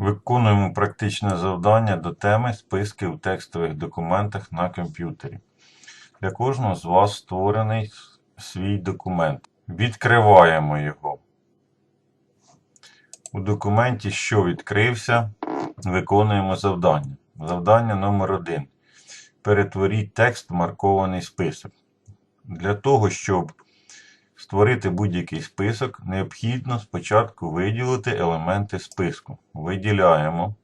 Виконуємо практичне завдання до теми списки у текстових документах на комп'ютері. Для кожного з вас створений свій документ. Відкриваємо його. У документі, що відкрився, виконуємо завдання. Завдання номер 1. Перетворіть текст в маркований список. Для того, щоб створити будь-який список, необхідно спочатку виділити елементи списку. Виділяємо.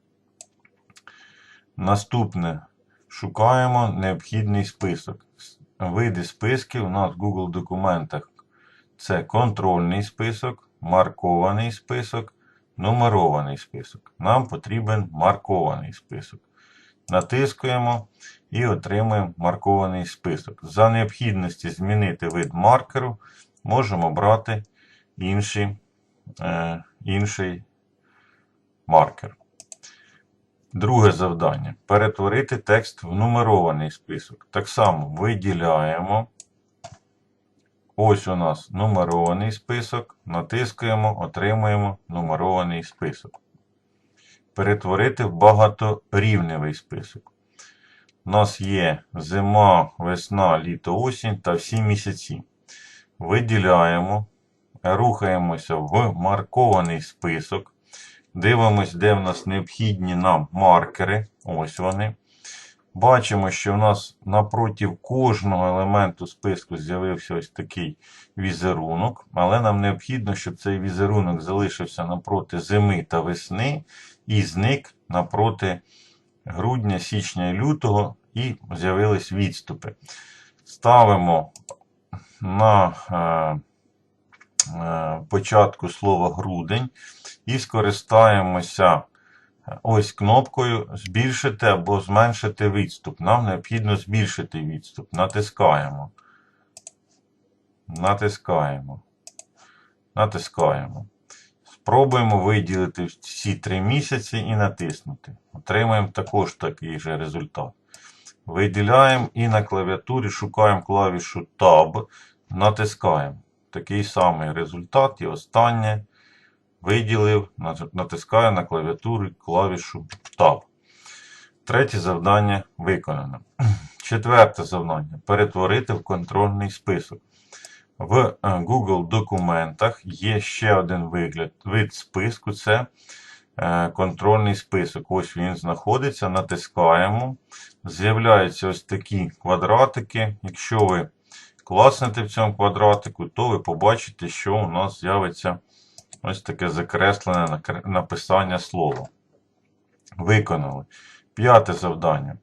Наступне шукаємо необхідний список. Види списків у нас в Google документах це контрольний список, маркований список, нумерований список. Нам потрібен маркований список. Натискуємо і отримуємо маркований список. За необхідності змінити вид маркеру, можемо брати інший, е, інший маркер. Друге завдання. Перетворити текст в нумерований список. Так само виділяємо. Ось у нас нумерований список. Натискуємо, отримуємо нумерований список. Перетворити в багаторівневий список. У нас є зима, весна, літо, осінь та всі місяці. Виділяємо, рухаємося в маркований список. Дивимось, де в нас необхідні нам маркери. Ось вони. Бачимо, що в нас напроти кожного елементу списку з'явився ось такий візерунок, але нам необхідно, щоб цей візерунок залишився напроти зими та весни і зник напроти грудня, січня і лютого, і з'явились відступи. Ставимо на е, е, початку слова грудень і скористаємося ось кнопкою збільшити або зменшити відступ. Нам необхідно збільшити відступ. Натискаємо. Натискаємо. Натискаємо. Спробуємо виділити всі три місяці і натиснути. Отримаємо також такий же результат. Виділяємо і на клавіатурі шукаємо клавішу Tab, натискаємо. Такий самий результат. І останнє виділив, натискаю на клавіатурі клавішу Tab. Третє завдання виконано. Четверте завдання перетворити в контрольний список. В е, Google документах є ще один вигляд, вид списку це контрольний список. Ось він знаходиться, натискаємо. З'являються ось такі квадратики. Якщо ви класнете в цьому квадратику, то ви побачите, що у нас з'явиться ось таке закреслене написання слова. Виконали. П'яте завдання.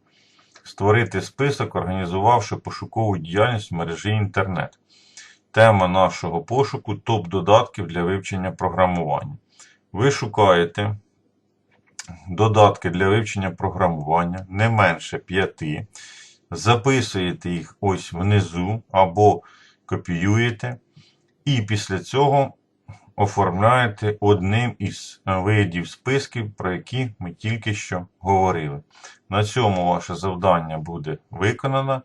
Створити список, організувавши пошукову діяльність в мережі інтернет. Тема нашого пошуку топ додатків для вивчення програмування. Ви шукаєте додатки для вивчення програмування не менше 5, записуєте їх ось внизу або копіюєте, і після цього оформляєте одним із видів списків, про які ми тільки що говорили. На цьому ваше завдання буде виконано.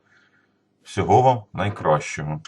Всього вам найкращого.